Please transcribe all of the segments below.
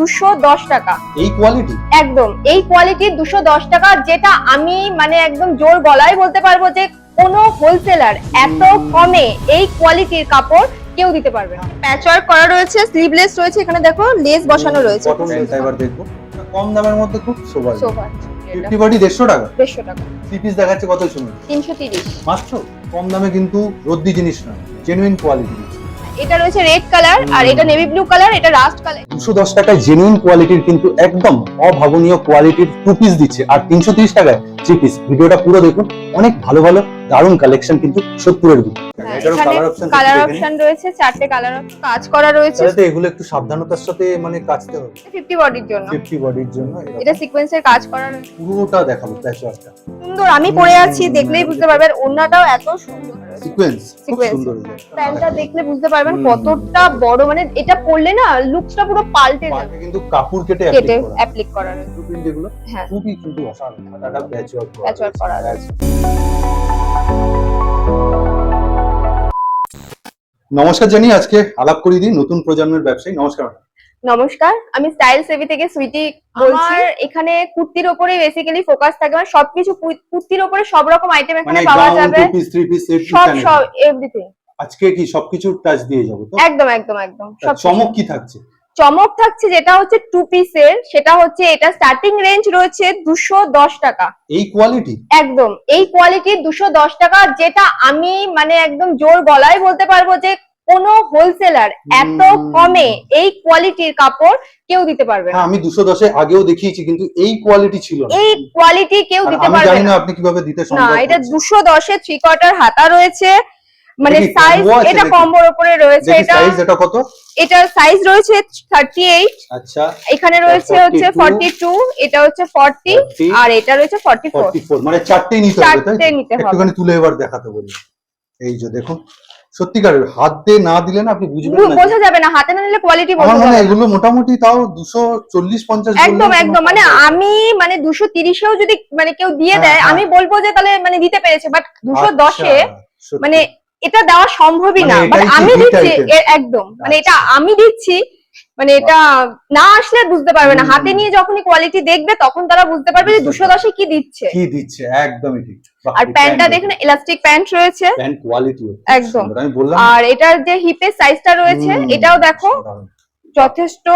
দুশো দশ টাকা। এই কোয়ালিটি একদম এই কোয়ালিটির দুশো দশ টাকা যেটা আমি মানে একদম জোর গলায় বলতে পারব যে কোনো হোলসেলার এত কমে এই কোয়ালিটির কাপড় কেউ দিতে পারবে না। প্যাচওয়ার্ক করা রয়েছে স্লিভলেস রয়েছে এখানে দেখো লেস বসানো রয়েছে। কটন এবার দেখব। কম দামের মধ্যে খুব ফিফটি বডি দেড়শো টাকা? দেড়শো টাকা। থ্রি পিস দেখাচ্ছে কত শুনুন তিনশো তিরিশ। মাত্র? কম দামে কিন্তু রদ্দি জিনিস না জেনুইন কোয়ালিটি এটা রয়েছে রেড কালার আর এটা নেভি ব্লু কালার এটা রাস্ট কালার দুশো দশ টাকায় জেনুইন কোয়ালিটির কিন্তু একদম অভাবনীয় কোয়ালিটির টু পিস দিচ্ছে। আর তিনশো তিরিশ টাকায় থ্রি পিস ভিডিওটা পুরো দেখুন অনেক ভালো ভালো দারুণ কালেকশন কিন্তু সোদপুরের দিকে কালার অপশন রয়েছে চারটে কালার কাজ করা রয়েছে। তাহলে এগুলো একটু সাবধানতার সাথে মানে কাচতে হবে। ফিফটি বডির জন্য। ফিফটি বডির জন্য এটা সিকোয়েন্সের কাজ করা পুরোটা দেখাবো প্যাচওয়ার্কটা সুন্দর আমি পরে আছি দেখলেই বুঝতে পারবেন এত সুন্দর সিকোয়েন্স খুব সুন্দর প্যান্টটা দেখলে বুঝতে পারবেন কতটা বড় মানে এটা পরলে না লুকসটা পুরো পাল্টে কিন্তু কাপড় কেটে কেটে অ্যাপ্লাই করা। অ্যাপ্লিক করা রয়েছে। যেগুলো হ্যাঁ। খুবই কিন্তু অসাধারণ। করা রয়েছে। নমস্কার জানি আজকে আলাপ করি দিই নতুন প্রজন্মের ব্যবসায়ী। নমস্কার। নমস্কার আমি স্টাইল সেভি থেকে সুইটি বলছি। এখানে কুর্তির উপরে বেসিক্যালি ফোকাস থাকে মানে সবকিছু কুর্তির উপরে সব রকম আইটেম এখানে মানে পাওয়া যাবে। Two piece three piece set সব সব এভরিথিং আজকে কি সবকিছু টাচ দিয়ে যাব তো? একদম একদম একদম। সব চমক কি থাকছে? চমক থাকছে যেটা হচ্ছে টু পিসের সেটা হচ্ছে এটা স্টার্টিং রেঞ্জ রয়েছে দুশো দশ টাকা। এই কোয়ালিটি একদম এই কোয়ালিটির দুশো দশ টাকা যেটা আমি মানে একদম জোর গলায় বলতে পারব যে কোনো হোলসেলার এত কমে এই কোয়ালিটির কাপড় কেউ দিতে পারবে না। হ্যাঁ আমি দুশো দশে আগেও দেখিয়েছি কিন্তু এই কোয়ালিটি ছিল না। এই কোয়ালিটি কেউ দিতে আমি পারবে জানি না। আপনি কীভাবে দিতে না এটা। দুশো দশে থ্রি কোয়ার্টার হাতা রয়েছে মানে এটা সাইজ এটা কম্বোর উপরে রয়েছে এটা সাইজ এটা কত? এটার সাইজ রয়েছে থার্টি এইট আচ্ছা। এখানে রয়েছে হচ্ছে 42 ফর্টি টু এটা হচ্ছে ফর্টি 40 আর এটা রয়েছে ফর্টি ফোর 44 মানে চারটেই নিতে হবে? চারটে নিতে হবে। একটুখানি তুলে এবার দেখাতে বলি। এই যে দেখুন সত্যিকার হাতে না দিলে না আপনি বুঝবেন না বোঝা যাবে না হাতে না নিলে কোয়ালিটি বোঝা যাবে না। এগুলো মোটামুটি তাও দুশো চল্লিশ পঞ্চাশ একদম একদম মানে আমি মানে দুশো তিরিশেও যদি মানে কেউ দিয়ে হ্যাঁ, দেয় হ্যাঁ। আমি বলব যে তাহলে মানে দিতে পেরেছে বাট দুশো আচ্ছা, দশে মানে এটা দেওয়া সম্ভবই মানে না এটাই আমি দিচ্ছি একদম মানে এটা। আমি দিচ্ছি মানে এটা না আসলে বুঝতে পারবে না। হাতে নিয়ে যখনই কোয়ালিটি দেখবে তখন তারা বুঝতে পারবে যে দুশো দশে কি দিচ্ছে। কি দিচ্ছে একদমই ঠিক। আর প্যান্টটা দেখুন ইলাস্টিক প্যান্ট রয়েছে। প্যান্ট কোয়ালিটি একদম। আমি বললাম আর এটার যে হিপের সাইজটা রয়েছে এটাও দেখো যথেষ্ট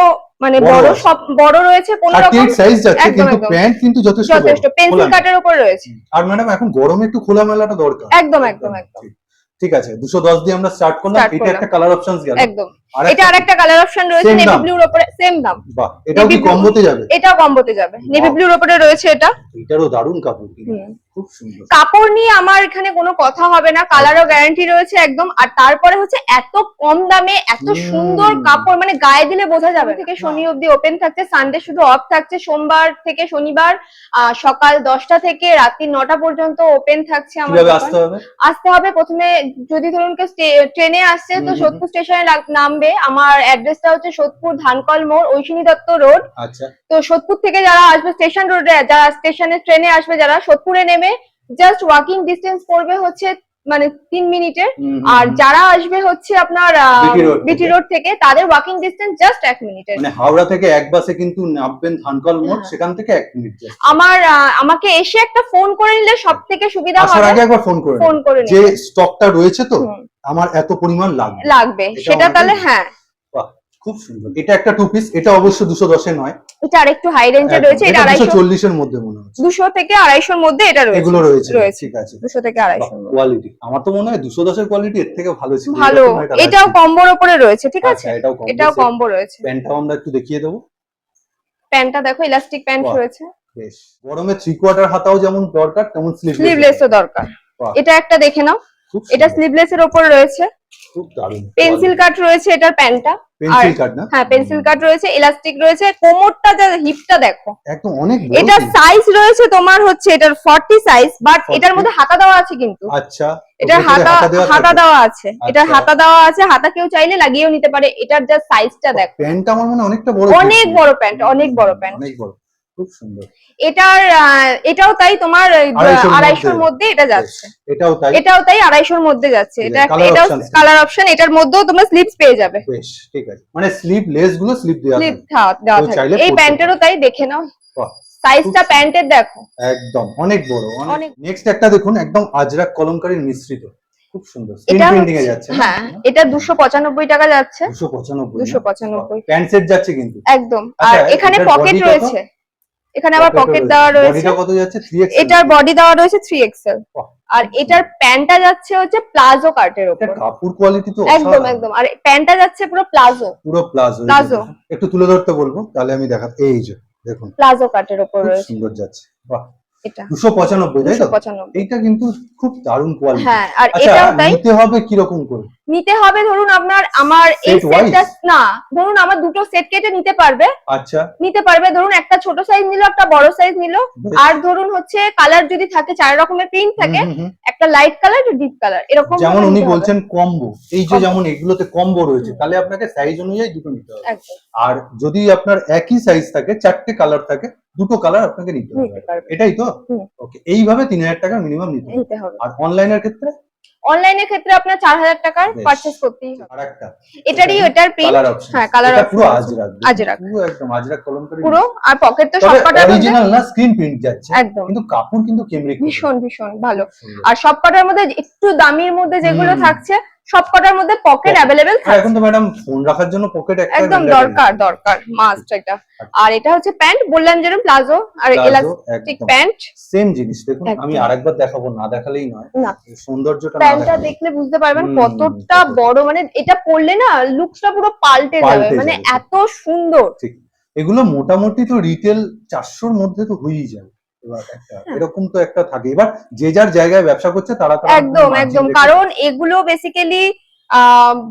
মানে বড় সব বড় রয়েছে কোন রকম 38 সাইজ যাচ্ছে কিন্তু। প্যান্ট কিন্তু যথেষ্ট যথেষ্ট। পেন্সিল। কাটের উপর রয়েছে। আর ম্যাডাম এখন গরমে একটু খোলামেলাটা দরকার। একদম একদম একদম ঠিক। আছে দুশো দশ দিয়ে আমরা স্টার্ট করলাম এটা একটা কালার অপশনস গেল একদম আর এটা আরেকটা কালার অপশন রয়েছে নেভি? ব্লুর উপরে সেম দাম বাহ এটাও কি। কম্বোতে যাবে এটাও কম্বোতে যাবে নেভি. ব্লুর উপরে রয়েছে এটা এটারও দারুণ কাপড়। খুব সুন্দর। কাপড় নিয়ে আমার এখানে কোনো কথা হবে না কালারও গ্যারান্টি রয়েছে একদম। আর তারপরে হচ্ছে এত কম দামে এত সুন্দর কাপড় মানে গায়ে দিলে বোঝা যাবে থেকে শনি অবধি ওপেন থাকছে সানডে শুধু অফ থাকছে সোমবার থেকে শনিবার আহ, সকাল দশটা থেকে রাত্রি নটা পর্যন্ত ওপেন থাকছে আমার কীভাবে আসতে হবে? আসতে হবে প্রথমে যদি ধরুন কেউ স্টে- ট্রেনে আসছে তো। সোদপুর স্টেশনে নামবে। আমার অ্যাড্রেসটা হচ্ছে সোদপুর ধানকল মোড় ঐশিনী দত্ত রোড আচ্ছা। তো সোদপুর থেকে যারা আসবে স্টেশন রোডে যারা স্টেশনে ট্রেনে আসবে যারা সোদপুরে নেমে জাস্ট ওয়াকিং ডিস্টেন্স পড়বে হচ্ছে মানে তিন মিনিটের। আর যারা আসবে হচ্ছে আপনার বিটি রোড থেকে। তাদের ওয়াকিং ডিস্টেন্স জাস্ট এক মিনিটের। মানে হাওড়া থেকে এক বাসে কিন্তু নামবেন ধানকল মোড় হ্যাঁ। সেখান থেকে এক মিনিট আমার আমাকে এসে একটা ফোন করে নিলে সব থেকে সুবিধা আসার হবে আগে একবার ফোন করে ফোন। করে যে স্টকটা রয়েছে তো আমার এত পরিমাণ লাগবে। লাগবে। সেটা তাহলে হ্যাঁ। খুব সুন্দর। এটা একটা টু পিস এটা অবশ্য দুশো দশে নয়। এটা আরেকটু হাই রেঞ্জের রয়েছে এটা আড়াইশো চল্লিশের মধ্যে মনে হচ্ছে। দুশো থেকে আড়াইশোর মধ্যে এটা রয়েছে। এগুলো রয়েছে। ঠিক আছে। দুশো থেকে আড়াইশোর মধ্যে। কোয়ালিটি আমার তো মনে হয় দুশো দশের কোয়ালিটি এর থেকে ভালো ছিল। ভালো। এটাও কম্বোর উপরে রয়েছে ঠিক আছে? আচ্ছা, এটাও এটাও কম্বো রয়েছে। প্যান্টটাও আমরা একটু দেখিয়ে দেবো। প্যান্টটা দেখো ইলাস্টিক প্যান্ট রয়েছে। বেশ। গরমে থ্রি কোয়ার্টার হাতাও যেমন দরকার তেমন স্লিভলেস স্লিভলেসও দরকার। এটা একটা দেখে নাও। এটা সুন্দর, স্লিভলেস এর উপর রয়েছে। খুব দারুণ পেন্সিল কাট রয়েছে এটার প্যান্টটা। পেন্সিল কাট না? হ্যাঁ পেন্সিল কাট রয়েছে ইলাস্টিক রয়েছে কোমরটা যা হিপটা দেখো। একদম অনেক বড় এটার সাইজ রয়েছে তোমার হচ্ছে এটার 40 সাইজ বাট এটার মধ্যে হাতা দেওয়া আছে কিন্তু। আচ্ছা এটার হাতা হাতা দেওয়া আছে। এটার আচ্ছা। হাতা দেওয়া আছে হাতা কেউ চাইলে লাগিয়েও নিতে পারে এটার যা সাইজটা দেখো। প্যান্টটা আমার মনে অনেকটা বড় অনেক বড় প্যান্ট অনেক বড় প্যান্ট অনেক বড়। খুব সুন্দর। এটার এটাও তাই তোমার আড়াইশোর মধ্যে। এটা যাচ্ছে। এটাও তাই। এটাও তাই আড়াইশোর মধ্যে যাচ্ছে। এটা এটাও কালার অপশন এটার মধ্যেও তোমরা স্লিপস পেয়ে যাবে। বেশ ঠিক আছে। মানে স্লিপ লেসগুলো স্লিপ দেওয়া স্লিপ থাকে। দেওয়া থাকে। এই প্যান্টেরও তাই দেখে নাও। সাইজটা প্যান্টের দেখো। একদম অনেক বড় অনেক- নেক্সট একটা দেখুন একদম আজরাক কলমকারীর মিশ্রিত। খুব সুন্দর। এটা এ যাচ্ছে হ্যাঁ এটা দুশো পঁচানব্বই টাকা প্যান্ট সেট যাচ্ছে কিন্তু। একদম। আচ্ছা, আর এখানে পকেট রয়েছে। এখানে আবার পকেট দেওয়া রয়েছে। কত যাচ্ছে? 3x এটার বডি দেওয়া রয়েছে থ্রি এক্সেল বাহ, আর এটার প্যান্টটা যাচ্ছে হচ্ছে প্লাজো কাটের উপর। কাপড় কোয়ালিটি তো একদম একদম। আর প্যান্টটা যাচ্ছে পুরো প্লাজো। পুরো প্লাজো। প্লাজো। একটু তুলে ধরতে বলব তাহলে আমি দেখা এই যে দেখুন। প্লাজো কাটের উপর রয়েছে। সুন্দর যাচ্ছে। বাহ। এটা। তাই তো? কিন্তু খুব দারুণ কোয়ালিটি হ্যাঁ আর আচ্ছা এটাও তাই। নিতে হবে কীরকম করে? নিতে হবে ধরুন আপনার আমার এই সেটটা না ধরুন আমার দুটো সেট কেটে নিতে পারবে। আচ্ছা। নিতে পারবে ধরুন একটা ছোট সাইজ নিল একটা বড় সাইজ নিল। আর ধরুন হচ্ছে কালার যদি থাকে চার রকমের প্রিন্ট থাকে। একটা লাইট কালার ডিপ কালার এরকম যেমন উনি বলছেন কম্বো এই যে যেমন এগুলোতে কম্বো রয়েছে তাহলে আপনাকে সাইজ অনুযায়ী দুটো নিতে হবে। আর যদি আপনার একই সাইজ থাকে চারটে কালার থাকে দুটো কালার আপনাকে নিতে হবে। এটাই তো? ওকে এইভাবে তিন হাজার টাকা মিনিমাম নিতে হবে। আর অনলাইনের ক্ষেত্রে? অনলাইনের ক্ষেত্রে আপনার চার হাজার টাকার বেশ। পারচেস করতেই হবে। এটারই ওটার প্রিন্ট কালার অপশন হ্যাঁ, option পুরো। আজরাক। আজরাক। পুরো একদম আজরাক কলমকারী পুরো আর পকেট তো মধ্যে অরিজিনাল না স্ক্রিন প্রিন্ট যাচ্ছে। একদম। কিন্তু কাপড় কিন্তু কেমরিক ভীষণ ভীষণ ভালো। আর সবকটার মধ্যে একটু দামির মধ্যে যেগুলো থাকছে সবকটার মধ্যে পকেট। অ্যাভেলেবেল আর এখন তো ম্যাডাম ফোন রাখার জন্য পকেট একটা একদম দরকার দরকার মাস্ট এটা। আর এটা হচ্ছে প্যান্ট বললাম যেরকম প্লাজো আর ইলাস্টিক প্যান্ট সেম জিনিস দেখুন আমি আরেকবার দেখাবো না দেখালেই নয়। সৌন্দর্যটা প্যান্টটা দেখলে বুঝতে পারবেন কতটা। বড় মানে এটা পরলে না লুকসটা পুরো পাল্টে যাবে মানে এত সুন্দর। এগুলো মোটামুটি তো রিটেল চারশোর মধ্যে তো হয়েই যাবে এরকম তো একটা থাকে। এবার যে যার জায়গায় ব্যবসা করছে তারা তারা একদম একদম। কারণ এগুলো বেসিক্যালি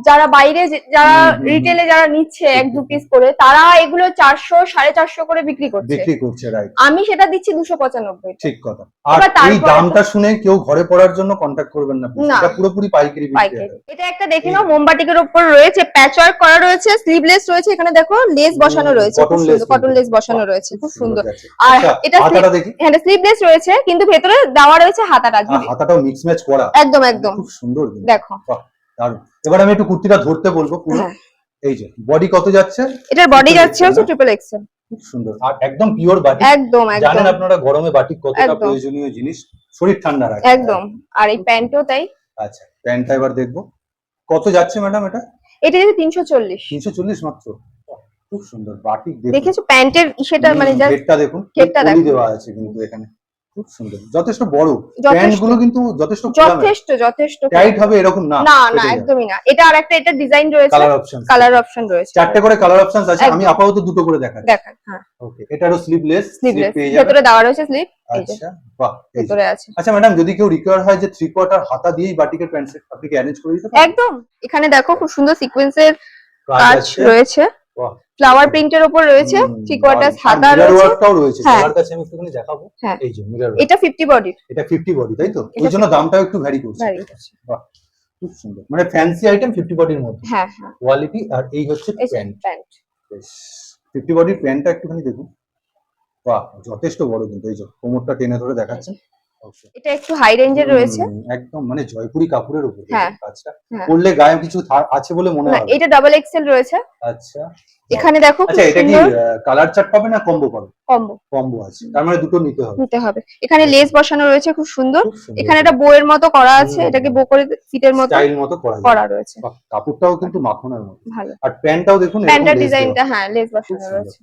যারা বাইরে যারা। রিটেলে যারা নিচ্ছে এক দু পিস করে তারা এগুলো চারশো সাড়ে চারশো করে বিক্রি করছে। বিক্রি করছে রাইট আমি সেটা দিচ্ছি দুশো পঁচানব্বই। ঠিক কথা। আর এই দামটা শুনে কেউ ঘরে পড়ার জন্য কন্ট্যাক্ট করবেন না এটা পুরোপুরি পাইকারি বিক্রি এটা একটা দেখে নাও মোমবাটিকের উপর রয়েছে প্যাচ ওয়ার্ক করা রয়েছে স্লিভলেস রয়েছে এখানে দেখো লেস বসানো রয়েছে কটন লেস বসানো রয়েছে খুব সুন্দর আর আচ্ছা, এটা এখানে স্লিভলেস রয়েছে কিন্তু ভেতরে দেওয়া রয়েছে হাতাটা হাতাটাও মিক্স ম্যাচ করা। একদম একদম। খুব সুন্দর দেখো। দারুণ। এবার আমি একটু কুর্তিটা ধরতে বলব পুরো। হ্যাঁ। এই যে বডি কত যাচ্ছে? এটার বডি যাচ্ছে হচ্ছে? ট্রিপল এক্সেল খুব সুন্দর। আর একদম পিওর বাটি একদম একদম। জানেন আপনারা গরমে বাটিক কতটা প্রয়োজনীয় জিনিস? শরীর ঠান্ডা রাখে একদম। আর এই প্যান্টও তাই। আচ্ছা প্যান্টটা এবার দেখব। কত যাচ্ছে ম্যাডাম এটা? এটা চল্লিশ। তিনশো চল্লিশ মাত্র? খুব সুন্দর বাটিক দেখেছ? প্যান্টের সেটা মানে জাস্ট দেখুন। কলি দেখুন। দেওয়া আছে কিন্তু এখানে। খুব সুন্দর। যথেষ্ট বড়। প্যান্টগুলো কিন্তু যথেষ্ট যথেষ্ট যথেষ্ট টাইট হবে এরকম না। না না একদমই না। এটা আর একটা এটা ডিজাইন রয়েছে। কালার অপশন কালার অপশন রয়েছে। চারটে করে কালার অপশন আছে। আমি। আপাতত দুটো করে দেখাচ্ছি। দেখান হ্যাঁ। ওকে এটারও স্লিভলেস স্লিভলেস ভেতরে দেওয়া রয়েছে স্লিভ আচ্ছা বাহ। ভেতরে আছে। আচ্ছা ম্যাডাম যদি কেউ রিকোয়ার হয় যে থ্রি কোয়ার্টার হাতা দিয়েই বাটিকের প্যান্ট সেট আপনি কি অ্যারেঞ্জ করে দিতে পারেন? একদম। এখানে দেখো খুব সুন্দর সিকোয়েন্সের কাজ রয়েছে। বাহ। ফ্লাওয়ার প্রিন্টের উপর রয়েছে থ্রি কোয়ার্টার হাতা রয়েছে। হ্যাঁ। সবার কাছে আমি একটুখানি দেখাবো। হ্যাঁ। এই যে মিরর এটা ফিফটি বডির এটা 50 বডি তাই তো? ওই জন্য দামটাও একটু ভ্যারি করছে। বাহ খুব সুন্দর। মানে ফ্যান্সি আইটেম 50 বডির মধ্যে। হ্যাঁ হ্যাঁ। কোয়ালিটি আর এই হচ্ছে প্যান্ট প্যান্ট বেশ 50 বডির প্যান্টটা একটুখানি দেখুন। বাহ যথেষ্ট বড় কিন্তু এই যে কোমরটা টেনে ধরে দেখাচ্ছে. এটা একটু হাই রেঞ্জের রয়েছে। একদম মানে জয়পুরি কাপড়ের উপর হ্যাঁ, কাজটা। হ্যাঁ। পরলে গায়ে কিছু আছে বলে মনে হয় এটা ডাবল এক্সেল রয়েছে। আচ্ছা। এখানে দেখো আচ্ছা এটা কি কালার চার্ট পাবে না কম্বো পাবে? কম্বো কম্বো আছে। তার মানে দুটো নিতে হবে। নিতে হবে। এখানে লেস বসানো রয়েছে খুব সুন্দর। এখানে একটা বইয়ের মতো করা আছে। এটাকে বো করে সিটের মতো স্টাইল মতো করা করা রয়েছে। কাপড়টাও কিন্তু মাখনের মতো। ভালো। আর প্যান্টটাও দেখুন প্যান্টের ডিজাইনটা হ্যাঁ লেস বসানো রয়েছে।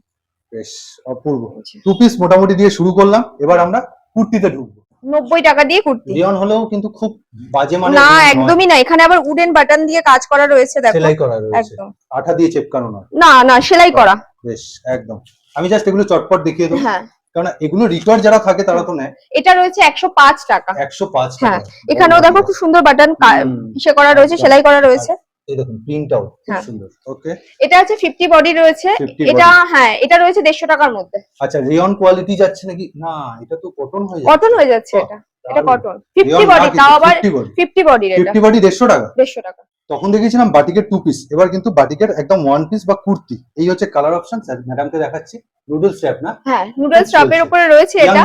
বেশ অপূর্ব। আচ্ছা। টু পিস মোটামুটি দিয়ে শুরু করলাম। এবার আমরা কুর্তিতে ঢুকবো। নব্বই টাকা দিয়ে কুর্তি। রিয়ন হলেও কিন্তু খুব বাজে মানে না একদমই না এখানে আবার উডেন বাটন দিয়ে কাজ করা রয়েছে দেখো। সেলাই করা রয়েছে। আঠা দিয়ে চেপকানো নয়। না না সেলাই করা। বেশ একদম। আমি জাস্ট এগুলো চটপট দেখিয়ে দেবো। হ্যাঁ। কারণ এগুলো রিটার যারা থাকে তারা তো নেয়। এটা রয়েছে একশো পাঁচ টাকা। একশো পাঁচ হ্যাঁ, টাকা এখানেও দেখো খুব সুন্দর বাটন ইসে করা রয়েছে সেলাই করা রয়েছে। এই দেখুন খুব হ্যাঁ। সুন্দর। ওকে এটা আছে ফিফটি বডি রয়েছে। এটা হ্যাঁ এটা রয়েছে দেড়শো টাকার মধ্যে। আচ্ছা রিয়ন কোয়ালিটি যাচ্ছে নাকি? না এটা তো কটন হয়ে যাচ্ছে। কটন হয়ে যাচ্ছে এটা। এটা কটন বডি তাও আবার 50 এটা। 50 বডি দেড়শো টাকা? তখন দেখেছিলাম বাটিকের টু পিস এবার কিন্তু বাটিকের একদম ওয়ান পিস বা কুর্তি। এই হচ্ছে কালার অপশন ম্যাডামকে দেখাচ্ছি। নুডলস স্ট্র্যাপ না? হ্যাঁ নুডলস খুব টপের উপরে রয়েছে এটা।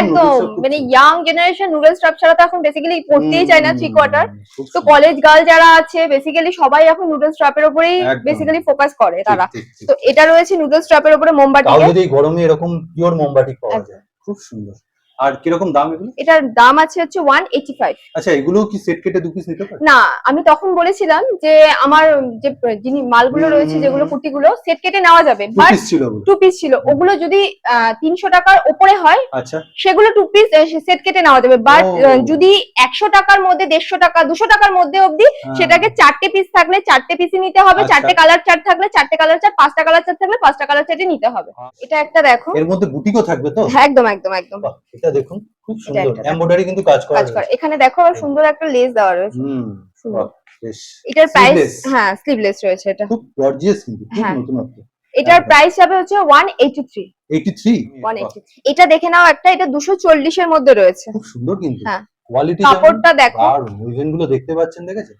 একদম মানে ইয়াং জেনারেশন নুডলস টপ ছাড়া তো এখন বেসিক্যালি পড়তেই চায় না থ্রি কোয়ার্টার তো কলেজ গার্ল যারা আছে বেসিক্যালি সবাই এখন নুডলস টপের উপরেই। বেসিক্যালি ফোকাস করে তারা। তো এটা রয়েছে নুডলস টপের উপরে মোমবাটিকে যদি গরমে এরকম পিওর মোমবাটি পাওয়া যায় খুব সুন্দর। আর কীরকম দাম এগুলো? এটার দাম আছে হচ্ছে ওয়ান এইটি ফাইভ আচ্ছা এগুলো কি সেট কেটে দু পিস নিতে পারে? না আমি তখন বলেছিলাম যে আমার যে যিনি মালগুলো রয়েছে। যেগুলো কুর্তিগুলো সেট কেটে নেওয়া যাবে। বাট টু পিস ছিল ওগুলো। যদি তিনশো টাকার উপরে হয় আচ্ছা। সেগুলো টু পিস সেট কেটে নেওয়া যাবে। বাট। যদি একশো টাকার মধ্যে দেড়শো টাকা দুশো টাকার মধ্যে অবধি হ্যাঁ। সেটাকে চারটে পিস থাকলে চারটে পিসই নিতে হবে। আচ্ছা। চারটে কালার চার্ট থাকলে চারটে কালার চার্ট পাঁচটা কালার চার্ট থাকলে পাঁচটা কালার চার্টই নিতে হবে। এটা একটা দেখো। এর মধ্যে বুটিকও থাকবে তো? হ্যাঁ একদম একদম একদম। এটা দেখুন খুব সুন্দর। এমব্রয়ডারি কিন্তু কাজ করা কাজ করে। এখানে দেখো আবার সুন্দর একটা লেস দেওয়া রয়েছে। হুম এটার প্রাইস হ্যাঁ স্লিভলেস রয়েছে এটা। খুব গর্জিয়াস কিন্তু খুব হ্যাঁ। নতুনত্ব এটার প্রাইস যাবে হচ্ছে ওয়ান এইটি থ্রি 83 ওয়ান বাহ, এইটি থ্রি এটা দেখে নাও একটা এটা দুশো চল্লিশের মধ্যে রয়েছে। খুব সুন্দর কিন্তু। হ্যাঁ। কোয়ালিটি কাপড়টা দেখো। আর ওইভেনগুলো দেখতে পাচ্ছেন দেখেছেন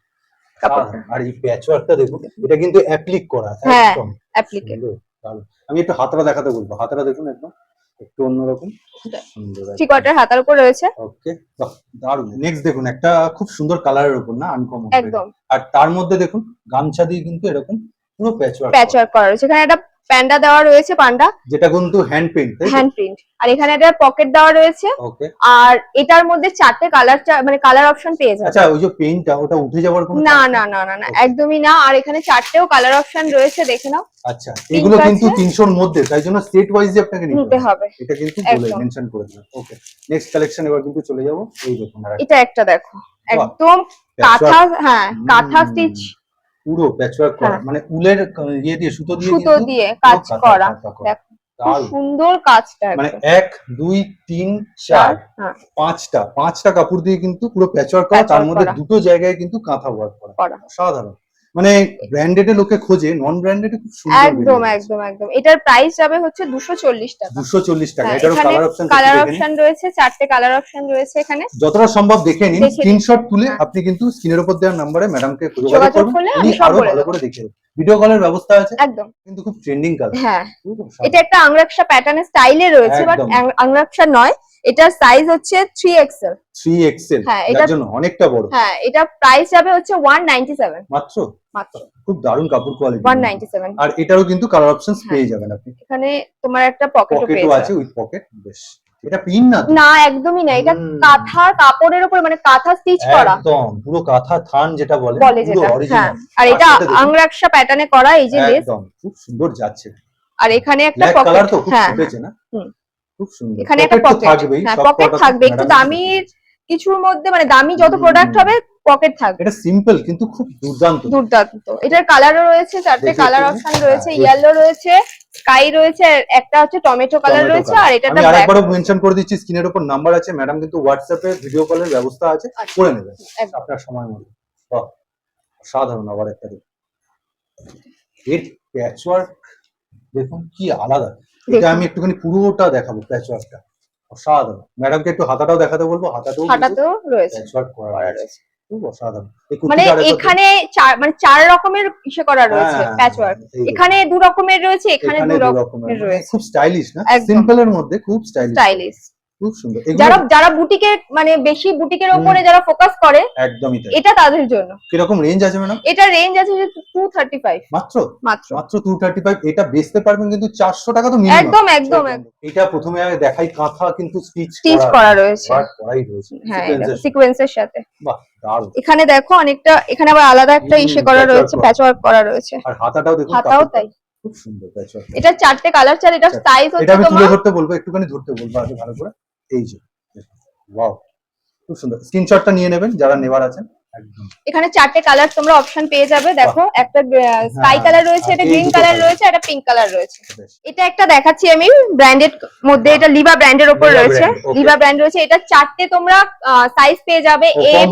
কাপড়টা। আর এই প্যাচওয়ার্কটা দেখুন এটা কিন্তু অ্যাপ্লিক করা হ্যাঁ, দারুণ। আমি একটু হাতটা দেখাতে বলব। হাতটা দেখুন একদম। একটু অন্যরকম। কোয়ার্টার হাতার উপর রয়েছে। ওকে দারুণ। নেক্সট দেখুন একটা খুব সুন্দর কালারের উপর না আনকমন একদম। আর তার মধ্যে দেখুন গামছা দিয়ে কিন্তু এরকম পুরো প্যাচওয়ার্ক প্যাচওয়ার্ক করা রয়েছে। এখানে একটা প্যান্ডা দেওয়া রয়েছে পান্ডা? যেটা কিন্তু হ্যান্ড পেইন্ট তাই হ্যান্ড প্রিন্ট আর এখানে একটা পকেট দেওয়া রয়েছে। আর এটার মধ্যে চারটে কালার মানে কালার অপশন পেয়ে যাবে। আচ্ছা ওই যে পেইন্টটা ওটা উঠে যাওয়ার কোনো না না না না না একদমই না। আর এখানে চারটেও কালার অপশন রয়েছে দেখে নাও। আচ্ছা এগুলো। কিন্তু তিনশোর মধ্যে তাই জন্য সেট ওয়াইজ আপনাকে নিতে হবে। এটা কিন্তু বলে। মেনশন করে দিলাম। ওকে নেক্সট কালেকশন এবার কিন্তু চলে যাব। এই দেখুন এটা একটা দেখো। একদম কাঁথা হ্যাঁ কাঁথা স্টিচ পুরো প্যাচওয়ার্ক করা হ্যাঁ। মানে উলের ইয়ে দিয়ে সুতো দিয়ে সুতো দিয়ে কাজ করা। দেখো সুন্দর কাজটা মানে এক দুই তিন চার হ্যাঁ। পাঁচটা পাঁচটা কাপড় দিয়ে কিন্তু পুরো প্যাচওয়ার্ক করা তার মধ্যে দুটো জায়গায় কিন্তু কাঁথা ওয়ার্ক করা। সাধারণ মানে ব্র্যান্ডেড লোকে খোঁজে নন ব্র্যান্ডেড খুব সুন্দর একদম একদম একদম। এটার প্রাইস যাবে হচ্ছে দুশো চল্লিশ টাকা। দুশো চল্লিশ টাকা। হ্যাঁ, এটারও কালার অপশন কালার অপশন রয়েছে চারটে কালার অপশন রয়েছে এখানে। যতটা সম্ভব দেখে নিন। দেখে। স্ক্রিনশট তুলে হ্যাঁ। আপনি কিন্তু স্ক্রিনের উপর দেওয়ার নাম্বারে ম্যাডামকে যোগাযোগ উনি আমি সব ভালো করে দেবেন ভিডিও কলের ব্যবস্থা আছে একদম। কিন্তু খুব ট্রেন্ডিং কালার হ্যাঁ। এটা একটা আংরাক্সা প্যাটার্নের স্টাইলে রয়েছে বাট। আংরাক্সা নয়। এটার সাইজ হচ্ছে থ্রি এক্সেল থ্রি এক্সেল হ্যাঁ, এটার জন্য অনেকটা বড়। হ্যাঁ এটা প্রাইস যাবে হচ্ছে ওয়ান নাইনটি সেভেন মাত্র? মাত্র। খুব দারুণ কাপড় কোয়ালিটি ওয়ান নাইনটি সেভেন আর এটারও কিন্তু কালার অপশনস হ্যাঁ। পেয়ে যাবেন আপনি। এখানে তোমার একটা পকেটও পেয়ে আছে উইথ পকেট বেশ। এটা পিন না না একদমই না। এটা কাঁথা কাপড়ের উপর মানে কাঁথা স্টিচ করা। একদম। পুরো কাঁথা থান যেটা বলে বলে পুরো যেটা হ্যাঁ। অরিজিনাল আর এটা আর সেটা দেখুন। আংরাক্সা প্যাটার্নে করা এই যে লেস একদম। খুব সুন্দর যাচ্ছে। আর এখানে একটা ব্ল্যাক কালার পকেট তো খুব হ্যাঁ। ফুটেছে না? খুব সুন্দর। এখানে একটা পকেট থাকবেই হ্যাঁ পকেট থাকবে। একটু দামির কিছুর মধ্যে মানে দামি যত প্রোডাক্ট হবে পকেট থাকবে। এটা সিম্পল কিন্তু খুব দুর্দান্ত। দুর্দান্ত। এটার কালারও রয়েছে চারটে কালার অপশন রয়েছে হ্যাঁ, ইয়েলো রয়েছে স্কাই রয়েছে আর একটা হচ্ছে টমেটো কালার রয়েছে। আর এটা আমি আরেকবারও মেনশন করে দিচ্ছি স্ক্রিনের উপর নাম্বার আছে ম্যাডাম কিন্তু হোয়াটসঅ্যাপে ভিডিও কলের ব্যবস্থা আছে আচ্ছা। করে নেবেন একদম। আপনার সময় মতো। সাধারণ আবার একটা দেখুন। এর প্যাচওয়ার্ক দেখুন কি আলাদা। এটা আমি একটুখানি পুরোটা দেখাবো প্যাচওয়ার্কটা অসাধারণ। ম্যাডামকে একটু হাতাটাও দেখাতে বলব হাতাটাও হাটাতেও রয়েছে। প্যাচওয়ার্ক করা রয়েছে রয়েছে। খুব অসাধারণ। মানে এখানে চার মানে চার রকমের ইসে করা রয়েছে হ্যাঁ, প্যাচ ওয়ার্ক এই দেখুন। এখানে দু রকমের রয়েছে এখানে দু রকমের রকমের। রয়েছে। খুব স্টাইলিশ না? একদম। সিম্পল এর মধ্যে খুব স্টাইলিশ স্টাইলিশ খুব সুন্দর। যারা যারা বুটিকের মানে বেশি বুটিকের। উপরে যারা ফোকাস করে একদমই তাই। এটা তাদের জন্য। কীরকম রেঞ্জ আছে ম্যাডাম এটা রেঞ্জ আছে যে টু থার্টি ফাইভ মাত্র? মাত্র। মাত্র টু থার্টি ফাইভ এটা বেচতে পারবেন কিন্তু চারশো টাকা তো মিনিমাম একদম একদম এটা প্রথমে দেখাই কাঁথা কিন্তু স্টিচ স্টিচ করা রয়েছে। ওয়ার্ক করাই রয়েছে। হ্যাঁ সিকোয়েন্সের সাথে। বাহ এখানে দেখো অনেকটা এখানে আবার আলাদা একটা ইসে করা রয়েছে। প্যাচ ওয়ার্ক করা রয়েছে। আর হাতাটাও দেখুন হাতাও তাই। খুব সুন্দর patchwork। এটা চারটে কালার চার এটা সাইজ এটা আমি তুলে ধরতে বলব একটুখানি ধরতে বলব আগে ভালো করে। এই যে ওয়াও খুব সুন্দর। স্ক্রিনশটটা নিয়ে নেবেন যারা নেবার আছেন। একদম। এখানে চারটে কালার তোমরা অপশন পেয়ে যাবে দেখো একটা স্কাই হ্যাঁ, কালার রয়েছে এটা গ্রিন কালার রয়েছে একটা পিঙ্ক কালার রয়েছে। এটা একটা দেখাচ্ছি আমি ব্র্যান্ডেড মধ্যে এটা লিভা ব্র্যান্ডের উপর রয়েছে। লিভা ব্র্যান্ড রয়েছে এটা চারটে তোমরা সাইজ পেয়ে যাবে M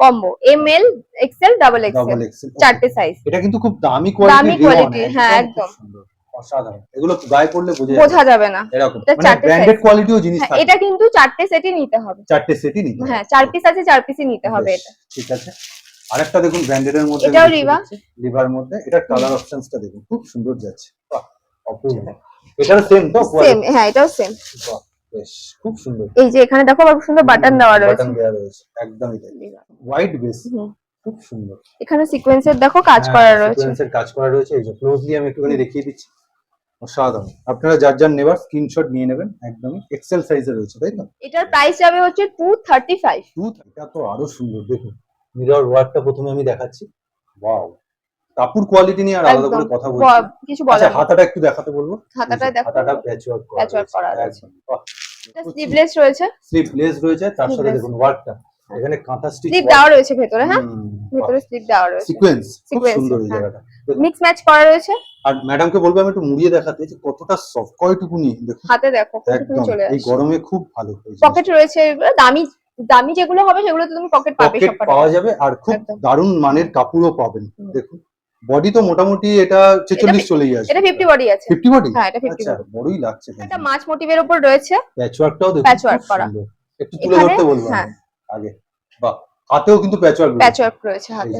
combo M L XL double XL চারটে সাইজ এটা কিন্তু খুব দামি কোয়ালিটি দামি কোয়ালিটি হ্যাঁ, একদম। অসাধারণ। এগুলো গায়ে পড়লে বোঝা যাবে। না। এরকম। মানে চারটে ব্র্যান্ডেড কোয়ালিটিও জিনিস হ্যাঁ, থাকে। এটা কিন্তু চারটে সেটই নিতে হবে। চারটে সেটই নিতে হবে। হ্যাঁ চার পিস আছে চার পিসই নিতে হবে এটা। ঠিক আছে। আরেকটা দেখুন ব্র্যান্ডেড এর মধ্যে এটাও Liva। লিভার মধ্যে। এটা কালার অপশনসটা দেখুন খুব সুন্দর যাচ্ছে। বাহ অপূর্ব। সেম তো সেম হ্যাঁ এটাও সেম বাহ, বেশ খুব সুন্দর। এই যে এখানে দেখো আবার সুন্দর বাটন দেওয়া রয়েছে। বাটন দেওয়া রয়েছে। একদমই তাই। হোয়াইট বেস খুব সুন্দর। এখানে সিকোয়েন্সের দেখো কাজ হ্যাঁ, করা রয়েছে। সিকোয়েন্সের কাজ করা রয়েছে। এই যে ক্লোজলি আমি একটুখানি দেখিয়ে দিচ্ছি। অসাধারণ। আপনারা যার যার নেবার স্ক্রিনশট নিয়ে নেবেন একদমই এক্সেল সাইজে রয়েছে তাই না এটার প্রাইস যাবে হচ্ছে টু থার্টি ফাইভ টুথ এটা তো আরও সুন্দর দেখুন। মিরর ওয়ার্কটা প্রথমে আমি দেখাচ্ছি। ওয়াও কাপড় কোয়ালিটি নিয়ে আর আলাদা করে কথা বলছি কিছু আচ্ছা বলার হাতাটা একটু দেখাতে বলব? হাতাটা দেখো। হাতাটা করা Patchwork করা বাহ। এটা স্লিভলেস রয়েছে। স্লিভলেস রয়েছে তার সাথে। দেখুন ওয়ার্কটা এখানে কাঁথা স্টিচ স্লিভ দেওয়া রয়েছে ভেতরে হ্যাঁ? ভেতরে স্লিভ দেওয়া রয়েছে। সিকোয়েন্স খুব সুন্দর এই হ্যাঁ। জায়গাটা। মিক্স ম্যাচ করা রয়েছে? আর ম্যাডামকে বলব আমি একটু মুড়িয়ে দেখাতে যে কতটা সফট কয়টুকুনি দেখুন। হাতে দেখো একদম। এই গরমে খুব ভালো পকেট রয়েছে দামি দামি যেগুলো হবে সেগুলো তো তুমি পকেট পাবে পকেট পাওয়া যাবে আর খুব। দারুণ মানের কাপড়ও পাবেন। দেখুন। বডি তো মোটামুটি এটা ছেচল্লিশ চলেই আসবে। এটা ফিফটি বডি আছে। ফিফটি বডি হ্যাঁ এটা ফিফটি আচ্ছা বড়ই লাগছে এটা মাছ মোটিভের উপর রয়েছে। প্যাচওয়ার্কটাও দেখুন খুব করা। একটু তুলে ধরতে বলব হ্যাঁ। আগে। বাহ হাতেও কিন্তু প্যাচওয়ার্ক প্যাচওয়ার্ক রয়েছে হাতে।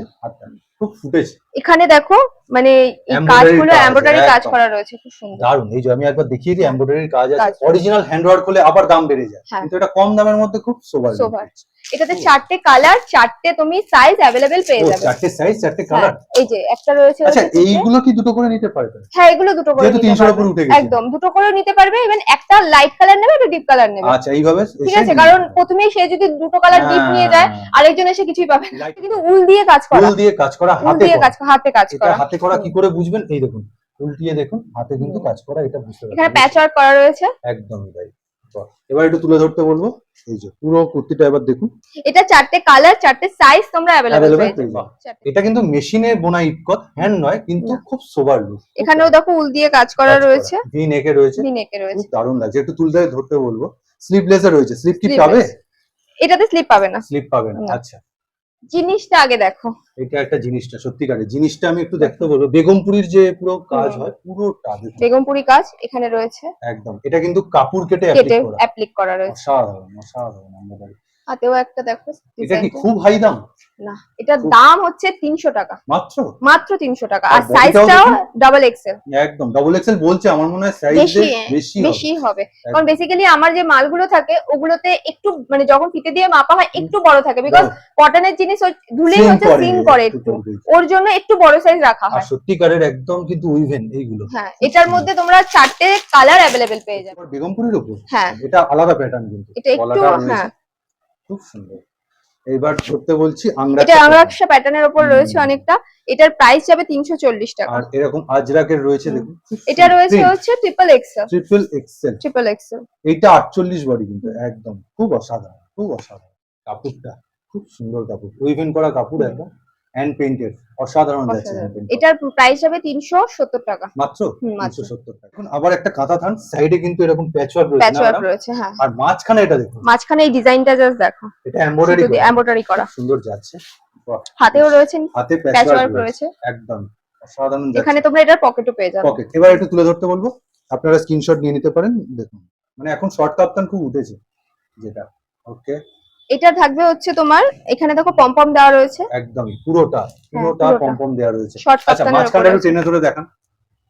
খুব ফুটেছে। এখানে দেখো মানে এই কাজগুলো কাজ, এমব্রয়ডারি কাজ করা রয়েছে খুব সুন্দর। দারুণ এই যে আমি একবার দেখিয়ে দিই এমব্রয়ডারির কাজ কাজ আছে অরিজিনাল হ্যান্ডওয়ার্ক হলে আবার দাম বেড়ে যায়। হ্যাঁ। কিন্তু এটা কম দামের মধ্যে খুব সোবার সোবার। এটাতে চারটে কালার চারটে তুমি সাইজ অ্যাভেলেবেল পেয়ে যাবে। চারটে সাইজ চারটে হ্যাঁ, কালার এই যে একটা রয়েছে আচ্ছা এইগুলো কি দুটো করে নিতে পারবে? হ্যাঁ এগুলো দুটো করে যেহেতু নিতে তিনশোর পারবে। উপর উঠে গেছে। একদম দুটো করে নিতে পারবে ইভেন একটা লাইট কালার নেবে একটা ডিপ কালার নেবে। আচ্ছা এইভাবে ঠিক আছে কারণ প্রথমেই সে যদি দুটো কালার ডিপ নিয়ে যায় হ্যাঁ। আরেকজন এসে কিছুই পাবে না। কিন্তু উল দিয়ে কাজ করা। উল দিয়ে কাজ করা হাতে দিয়ে কাজ করা। হাতে কাজ করা। হাতে করা কি করে বুঝবেন? এই দেখুন উল্টিয়ে দেখুন হাতে কিন্তু কাজ করা এটা বুঝতে এখানে পারবেন। প্যাচ ওয়ার্ক করা রয়েছে। একদমই তাই। এবার একটু তুলে ধরতে বলব। এই যে পুরো কুর্তিটা এবার দেখুন। এটা চারটে কালার চারটে সাইজ তোমরা अवेलेबल পেয়ে যাবে। এটা কিন্তু মেশিনে বোনা ইটকট হ্যান্ড নয় কিন্তু খুব সোবার লুক এখানেও দেখো উল দিয়ে কাজ করা রয়েছে। ভি নেকে রয়েছে। নেকে রয়েছে। দারুণ লাগছে। একটু তুলতে ধরতে বলব। স্লিপলেসে রয়েছে। স্লিপ কি পাবে এটাতে স্লিপ পাবে না। স্লিপ পাবে না। আচ্ছা। জিনিসটা আগে দেখো। এটা একটা জিনিসটা সত্যিকারের জিনিসটা আমি একটু দেখতে বলব। বেগমপুরীর যে পুরো কাজ হয় পুরোটা বেগমপুরি কাজ এখানে রয়েছে। একদম। এটা কিন্তু কাপড় কেটে কেটে অ্যাপ্লিক করা রয়েছে। অসাধারণ অসাধারণ আমাদের হাতেও একটা দেখো এটা কি খুব হাই দাম? না। এটার দাম হচ্ছে তিনশো টাকা। মাত্র? মাত্র তিনশো টাকা। আর সাইজটাও ডাবল এক্সেল একদম ডবল এক্সেল বলছে আমার মনে হয় সাইজ বেশি বেশি হবে। কারণ বেসিক্যালি আমার যে মালগুলো থাকে ওগুলোতে একটু মানে যখন ফিতে দিয়ে মাপা হয় একটু বড় থাকে। বিকজ কটনের জিনিস ওই ধুলেই হচ্ছে সিম করে একটু ওর জন্য একটু বড় সাইজ রাখা হয়। সত্যিকারের একদম কিন্তু উইভেন এইগুলো। হ্যাঁ এটার মধ্যে তোমরা চারটে কালার অ্যাভেলেবেল পেয়ে যাবে। বেগমপুরের উপর? হ্যাঁ। এটা আলাদা প্যাটার্ন কিন্তু। এটা একটু হ্যাঁ। খুব সুন্দর। এবার ধরতে বলছি আংরা এটা আংরাক্সা প্যাটার্নের উপর রয়েছে অনেকটা। এটার প্রাইস যাবে তিনশো চল্লিশ টাকা। আর এরকম আজরাকের রয়েছে দেখুন। এটা রয়েছে হচ্ছে triple XL triple XL triple XL এটা আটচল্লিশ বডি কিন্তু একদম। খুব অসাধারণ খুব অসাধারণ। কাপড়টা খুব সুন্দর কাপড়। উইভেন করা কাপড় একদম। হ্যান্ড পেইন্টেড অসাধারণ করা। এটার প্রাইস তিনশো সত্তর টাকা। মাত্র? হুম, মাত্র। তিনশো সত্তর টাকা। এখন আবার একটা কাঁথা থান সাইডে কিন্তু এরকম প্যাচওয়ার্ক রয়েছে হ্যাঁ। আর মাঝখানে এটা দেখুন। মাঝখানে এই ডিজাইনটা জাস্ট দেখো। এটা এমব্রয়ডারি এমব্রয়ডারি করা। সুন্দর যাচ্ছে। হাতেও রয়েছে হাতে প্যাচওয়ার্ক রয়েছে। একদম। অসাধারণ এখানে তোমরা এটার পকেটও পেয়ে যাবে। পকেট এবার একটু তুলে ধরতে বলব। আপনারা স্ক্রিনশট নিয়ে নিতে পারেন। দেখুন। মানে এখন শর্ট কাপ্তান খুব উঠেছে যেটা। ওকে এটা থাকবে হচ্ছে তোমার এখানে দেখো পম্পম দেওয়া রয়েছে। একদমই পুরোটা পুরোটা পুরোটা। পম্পম দেওয়া রয়েছে। আচ্ছা উপরে একটু টেনে ধরে দেখান।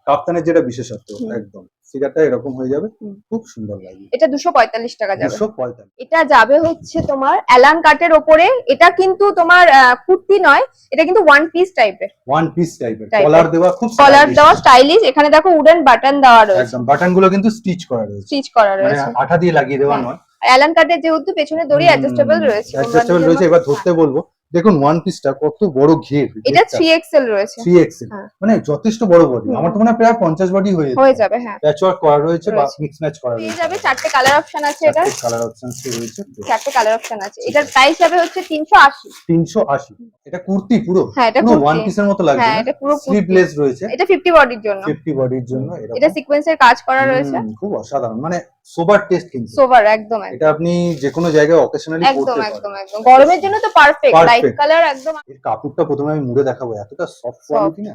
কাপ্তানের যেটা বিশেষত্ব একদম। ফিগারটা এরকম হয়ে যাবে। খুব সুন্দর লাগবে। এটা দুশো পঁয়তাল্লিশ টাকা যাবে। দুশো পঁয়তাল্লিশ। এটা যাবে হচ্ছে তোমার অ্যালান কাটের ওপরে। এটা কিন্তু তোমার কুর্তি নয় এটা কিন্তু ওয়ান পিস টাইপের ওয়ান পিস টাইপের কলার দেওয়া খুব কলার দেওয়া স্টাইলিশ এখানে দেখো উডেন বাটন দেওয়া রয়েছে। একদম বাটনগুলো কিন্তু স্টিচ করা রয়েছে। স্টিচ করা মানে রয়েছে। আঠা দিয়ে লাগিয়ে দেওয়া হ্যাঁ। নয়। অ্যালান কাটের যেহেতু পেছনে দড়ি অ্যাডজাস্টেবল রয়েছে অ্যাডজাস্টেবল রয়েছে এবার ধরতে বলব। দেখুন ওয়ান পিসটা কত বড় ঘের এটা থ্রি এক্সেল রয়েছে। থ্রি এক্সেল হ্যাঁ। মানে যথেষ্ট বড় বডি আমার তো মনে হয় প্রায় পঞ্চাশ বডি হয়ে হয়ে যাবে হ্যাঁ। প্যাচওয়ার্ক করা রয়েছে বা মিক্স ম্যাচ করা রয়েছে। যাবে চারটে কালার অপশন আছে এটা। কালার অপশন রয়েছে। চারটে কালার অপশন আছে। এটার প্রাইস যাবে হচ্ছে তিনশো আশি। তিনশো আশি। এটা কুর্তি পুরো। হ্যাঁ এটা পুরো ওয়ান পিসের মতো লাগছে হ্যাঁ এটা পুরো। স্লিভলেস রয়েছে। এটা ফিফটি বডির জন্য। ফিফটি বডির জন্য। এটা সিকোয়েন্সের কাজ করা রয়েছে। খুব অসাধারণ। মানে সোবার টেস্ট কিন্তু। সোভার একদম এটা আপনি যে কোনো জায়গায় অকেশনালি একদম একদম একদম। গরমের জন্য তো পারফেক্ট লাইট কালার একদম এর কাপড়টা প্রথমে আমি মুড়ে দেখাবো এতটা সফট কোয়ালিটি না?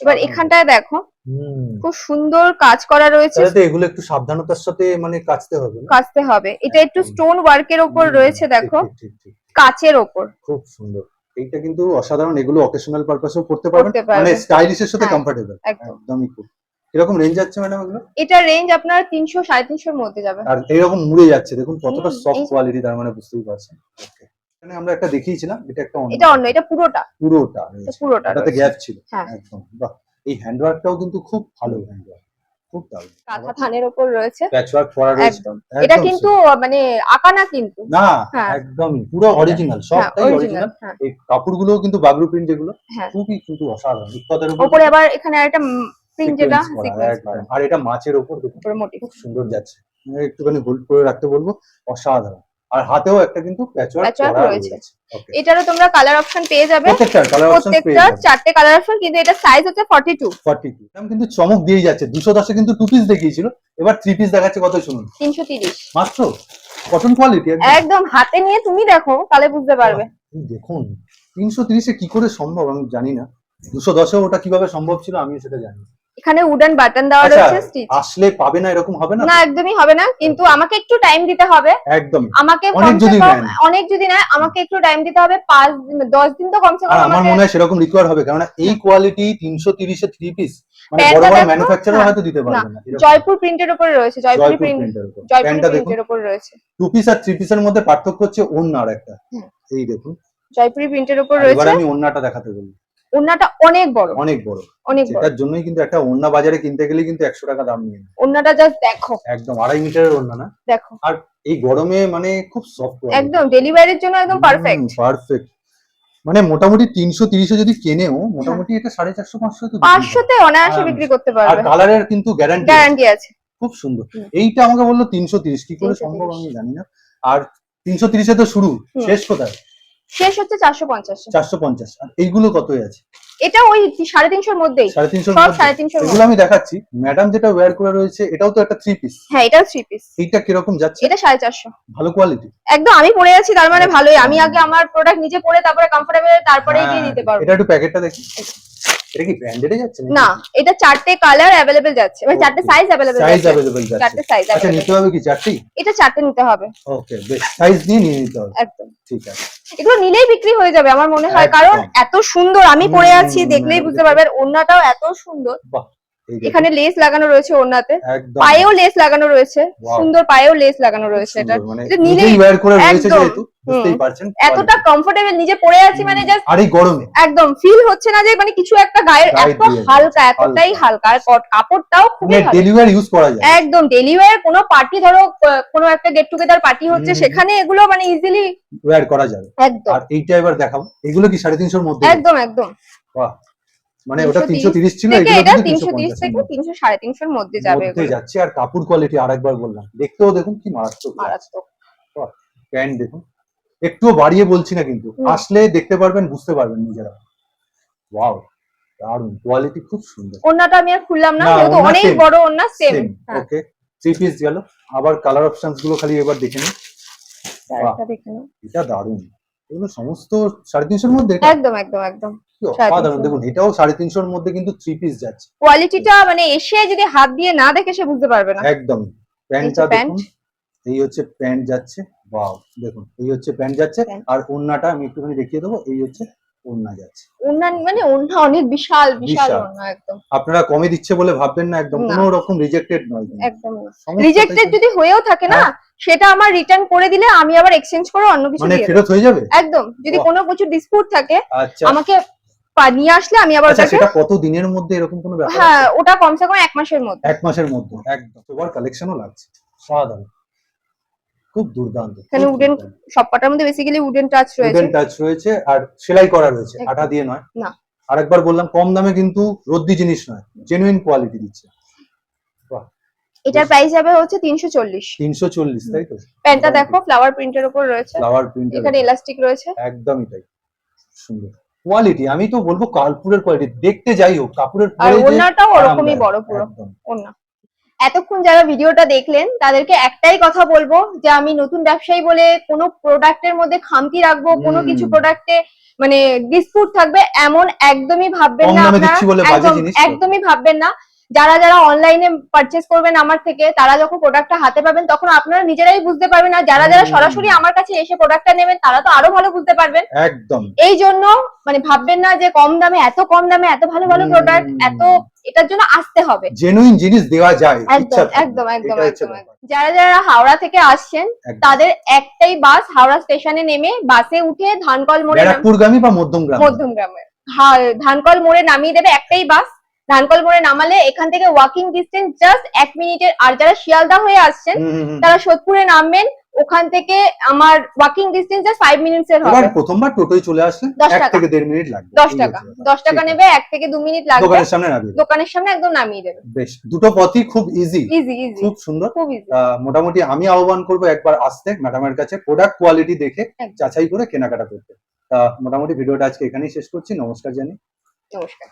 এবার। এখানটায় দেখো। খুব সুন্দর কাজ করা রয়েছে। তাহলে এগুলো একটু সাবধানতার সাথে মানে কাচতে হবে কাচতে হবে। এটা একটু স্টোন ওয়ার্কের ওপর রয়েছে দেখো। কাচের ওপর। খুব সুন্দর। এইটা কিন্তু অসাধারণ। এগুলো অকেশনাল পারপাসেও পড়তে পারবেন। মানে স্টাইলিশের সাথে হ্যাঁ, কমফোর্টেবল একদমই খুব। কীরকম রেঞ্জ যাচ্ছে ম্যাডাম এগুলো? এটা রেঞ্জ আপনার তিনশো সাড়ে তিনশোর মধ্যে যাবে। আর এরকম মুড়ে যাচ্ছে দেখুন কতটা সফট কোয়ালিটি তার মানে বুঝতেই পারছেন। ওকে এখানে আমরা একটা দেখিয়েছিলাম এটা একটা অন্য। এটা অন্য এটা পুরোটা। পুরোটা। পুরোটা এটাতে গ্যাপ ছিল। হ্যাঁ। একদম। বাহ এই হ্যান্ডওয়ার্কটাও কিন্তু খুব ভালো হ্যান্ডওয়ার্ক খুব দারুণ। কাঁথা থানের ওপর রয়েছে। প্যাচওয়ার্ক করা রয়েছে। এটা কিন্তু মানে আঁকা না কিন্তু। না হ্যাঁ। একদমই। পুরো অরিজিনাল হ্যাঁ সবটাই অরিজিনাল এই কাপড়গুলোও কিন্তু বাগরু প্রিন্ট যেগুলো। খুবই কিন্তু অসাধারণ। উপর আবার এখানে একটা যেটা আর এটা মাছের উপরে খুব সুন্দর যাচ্ছে। একটুখানি হোল্ড করে রাখতে বলব অসাধারণ। আর হাতেও একটা কিন্তু প্যাচওয়ার্ক রয়েছে। এটারও তোমরা কালার অপশন পেয়ে যাবে। প্রত্যেকটা চারটে কালার অপশন কিন্তু এটা সাইজ হচ্ছে 42 42 দাম কিন্তু চমক দিয়ে যাচ্ছে। দুশো দশে কিন্তু টু পিস দেখিয়েছিল। এবার থ্রি পিস দেখাচ্ছে কত শুনুন 330 মাত্র? কটন কোয়ালিটি একদম। হাতে নিয়ে তুমি দেখো তাহলে বুঝতে পারবে। দেখুন তিনশো তিরিশে কি করে সম্ভব আমি জানি না। দুশো দশে ওটা কীভাবে সম্ভব ছিল আমি সেটা জানি না। এখানে উডেন বাটন দেওয়া আচ্ছা রয়েছে স্টিচ আসলে পাবে না এরকম হবে না? না একদমই হবে না কিন্তু আমাকে একটু টাইম দিতে হবে। একদম আমাকে অনেক যদি অনেক যদি না আমাকে একটু টাইম দিতে হবে। পাঁচ দশ দিন তো কমসে কম আমার মনে হয় সেরকম রিকোয়ার হবে কারণ এই কোয়ালিটি তিনশো তিরিশে থ্রি পিস মানে বড় বড় ম্যানুফ্যাকচারার হ্যাঁ, হয়তো দিতে পারবে না জয়পুর প্রিন্টের উপরে রয়েছে জয়পুর প্রিন্ট জয়পুরি প্রিন্টের উপর রয়েছে। টু পিস আর থ্রি পিসের মধ্যে পার্থক্য হচ্ছে ওন্না আর একটা। এই দেখুন। জয়পুরি প্রিন্টের উপর আর এবার রয়েছে। আমি ওন্নাটা দেখাতে বলি। ওন্নাটা অনেক বড়। অনেক বড়। অনেক বড়। যেটার জন্যই কিন্তু একটা ওন্না বাজারে কিনতে গেলে কিন্তু একশো টাকা দাম নিয়ে। ওন্নাটা জাস্ট দেখো। একদম আড়াই মিটারের ওন্না না? দেখো। এই গরমে মানে খুব সফট একদম ডেলিভারির জন্য একদম পারফেক্ট পারফেক্ট মানে মোটামুটি তিনশো তিরিশে যদি কেনেও মোটামুটি এটা সাড়ে চারশো পাঁচশো হয়। পাঁচশোতে অনায়াসে বিক্রি করতে আর কালারের কিন্তু গ্যারান্টি গ্যারান্টি আছে। খুব সুন্দর। এইটা আমাকে বলল তিনশো তিরিশ। কি করে সম্ভব আমি জানি না। আর তিনশো তিরিশে তো শুরু। শেষ কোথায়? শেষ হচ্ছে চারশো পঞ্চাশ। চারশো পঞ্চাশ। আর এইগুলো কতই আছে? এটা ওই সাড়ে তিনশোর মধ্যেই। সাড়ে তিনশো সব? সাড়ে তিনশো এগুলো আমি দেখাচ্ছি। ম্যাডাম যেটা ওয়্যার করে রয়েছে এটাও তো একটা থ্রি পিস হ্যাঁ এটাও থ্রি পিস এইটা কীরকম যাচ্ছে? এটা সাড়ে চারশো। ভালো কোয়ালিটি একদম আমি পরে আছি তার মানে আচ্ছা। ভালোই। আমি আগে আমার প্রোডাক্ট নিজে পরে তারপরে কমফোর্টেবল তারপরে দিয়ে দিতে পারব। এটা একটু প্যাকেটটা দেখি। এটা কি ব্র্যান্ডেডে যাচ্ছে না এটা চারটে কালার অ্যাভেলেবেল যাচ্ছে। মানে চারটে সাইজ অ্যাভেলেবেল সাইজ अवेलेबल যাচ্ছে। চারটে সাইজ আচ্ছা নিতে হবে কি চারটি? এটা চারটে নিতে হবে। ওকে বেশ। সাইজ নিয়ে নিয়ে নিতে হবে। একদম। ঠিক আছে। এগুলো নিলেই বিক্রি হয়ে যাবে আমার মনে হয়। কারণ এত সুন্দর আমি পরে আছি দেখলেই বুঝতে পারবে আর ওড়নাটাও এত সুন্দর। বাহ এখানে লেস লাগানো রয়েছে ওড়নাতে। পায়েও লেস লাগানো রয়েছে। সুন্দর পায়েও লেস লাগানো রয়েছে এটা। মানে এটা নিজেই ওয়্যার করে রয়েছে একদম। যেহেতু বুঝতেই পারছেন এতটা কমফোর্টেবল নিজে পরে আছি মানে জাস্ট আর এই গরমে। একদম ফিল হচ্ছে না যে মানে কিছু একটা গায়ের গায়ে এত হালকা এতটাই হালকা। আর কাপড়টাও খুবই ভালো ডেলিভারি ইউজ করা যায়। একদম ডেলিভার কোনো পার্টি ধরো কোনো একটা গেট টুগেদার পার্টি হচ্ছে সেখানে এগুলো মানে ইজিলি ওয়্যার করা যাবে। একদম। আর এইটা এবার দেখাবো। এগুলো কি সাড়ে তিনশোর মধ্যে? একদম একদম। বাহ। মানে ওটা 330 তিনশো তিরিশ ছিল থেকে এগুলো এটা কিন্তু তিনশো তিরিশ 350 থেকে মধ্যে। যাবে যাচ্ছে আর কাপড় কোয়ালিটি আরেকবার বললাম। দেখতেও দেখুন কি মারাত্মক মারাত্মক। প্যান্ট দেখুন। একটুও বাড়িয়ে বলছি না কিন্তু। আসলে দেখতে পারবেন বুঝতে পারবেন নিজেরা। ওয়াও দারুণ কোয়ালিটি খুব সুন্দর। ওড়নাটা আমি আর খুললাম না যেহেতু অনেক বড় সেম ওকে থ্রি পিস গেল। আবার কালার অপশনসগুলো খালি এবার দেখে নিন। এটা দারুণ এগুলো সমস্ত সাড়ে তিনশোর মধ্যে? একদম একদম একদম। অসাধারণ দেখুন এটাও সাড়ে তিনশোর মধ্যে কিন্তু থ্রি পিস যাচ্ছে। কোয়ালিটিটা মানে এসে যদি হাত দিয়ে না দেখে সে বুঝতে পারবে না। একদম। প্যান্টটা প্যান্ট। দেখুন এই হচ্ছে প্যান্ট যাচ্ছে। বাও দেখুন এই হচ্ছে প্যান্ট যাচ্ছে। আর ওড়নাটা আমি একটুখানি দেখিয়ে দেবো এই হচ্ছে ওড়না যাচ্ছে। ওড়না মানে ওড়না অনেক বিশাল বিশাল। ওড়না একদম। আপনারা কমে দিচ্ছে বলে ভাববেন না একদম। কোনো রকম রিজেক্টেড নয় একদম রিজেক্টেড যদি হয়েও থাকে না সেটা আমার রিটার্ন করে দিলে আমি আবার এক্সচেঞ্জ করে অন্য কিছু মানে। ফেরত হয়ে যাবে? একদম। যদি বাহ। কোনো কিছু ডিসপুট থাকে আচ্ছা। আমাকে নিয়ে আসলে আমি আবার আচ্ছা ওটাকে সেটা কত দিনের মধ্যে এরকম কোনো ব্যাপার হ্যাঁ ওটা কমসে কম এক মাসের মধ্যে। এক মাসের মধ্যে একদম। সবার কালেকশনও লাগছে। সাধারণ খুব দুর্দান্ত। এখানে উডেন সবকটার মধ্যে বেসিক্যালি উডেন টাচ রয়েছে। উডেন টাচ রয়েছে আর সেলাই করা রয়েছে। আঠা দিয়ে নয়। না। আরেকবার বললাম কম দামে কিন্তু রদ্দি জিনিস নয় জেনুইন কোয়ালিটি দিচ্ছে। এটার প্রাইস যাবে হচ্ছে তিনশো চল্লিশ। তিনশো চল্লিশ তাই তো? প্যান্টটা দেখো ফ্লাওয়ার প্রিন্টের উপর রয়েছে। ফ্লাওয়ার প্রিন্ট এখানে এলাস্টিক রয়েছে। একদমই তাই। সুন্দর। কোয়ালিটি আমি তো বলব কালপুরের কোয়ালিটি দেখতে যাই হোক কাপড়ের আর ওনাটাও ওরকমই বড় পুরো ওনা এতক্ষণ যারা ভিডিওটা দেখলেন তাদেরকে একটাই কথা বলব যে আমি নতুন ব্যবসায়ী বলে কোনো প্রোডাক্টের মধ্যে খামতি রাখব কোনো কিছু প্রোডাক্টে মানে ডিসপুট থাকবে এমন একদমই ভাববেন না আপনারা। একদমই ভাববেন না যারা যারা অনলাইনে পারচেস করবেন আমার থেকে তারা যখন প্রোডাক্টটা হাতে পাবেন তখন আপনারা নিজেরাই বুঝতে পারবেন। আর যারা যারা সরাসরি আমার কাছে এসে প্রোডাক্টটা নেবেন তারা তো আরও ভালো বুঝতে পারবেন। একদম। এই জন্য মানে ভাববেন না যে কম দামে এত কম দামে এত ভালো ভালো প্রোডাক্ট এত এটার জন্য আসতে হবে। জেনুইন জিনিস দেওয়া যায় একদম একদম একদম একদম যারা যারা হাওড়া থেকে আসছেন তাদের একটাই বাস হাওড়া স্টেশনে নেমে বাসে উঠে ধানকল মোড়ে ব্যারাকপুরগামী বা মধ্যমগ্রাম? মধ্যম গ্রামে ধানকল মোড়ে নামিয়ে দেবে একটাই বাস। ধানকল মোড়ে নামালে এখান থেকে ওয়াকিং ডিস্টেন্স জাস্ট এক মিনিটের আর যারা শিয়ালদা হয়ে আসছেন। তারা সোদপুরে নামবেন ওখান থেকে আমার walking distance just five minutes এর হবে। প্রথমবার টোটোয় চলে আসলে দশ টাকা। থেকে দেড় মিনিট লাগবে। দশ টাকা। দশ টাকা নেবে এক থেকে দু মিনিট লাগবে। দোকানের সামনে নামিয়ে দোকানের সামনে একদম নামিয়ে দেবে। বেশ দুটো পথই খুব ইজি ইজি ইজি খুব সুন্দর। খুব ইজি মোটামুটি আমি আহ্বান করব একবার আসতে ম্যাডামের কাছে প্রোডাক্ট কোয়ালিটি দেখে। যাচাই করে কেনাকাটা করতে। মোটামুটি ভিডিওটা আজকে এখানেই শেষ করছি। নমস্কার জানি নমস্কার।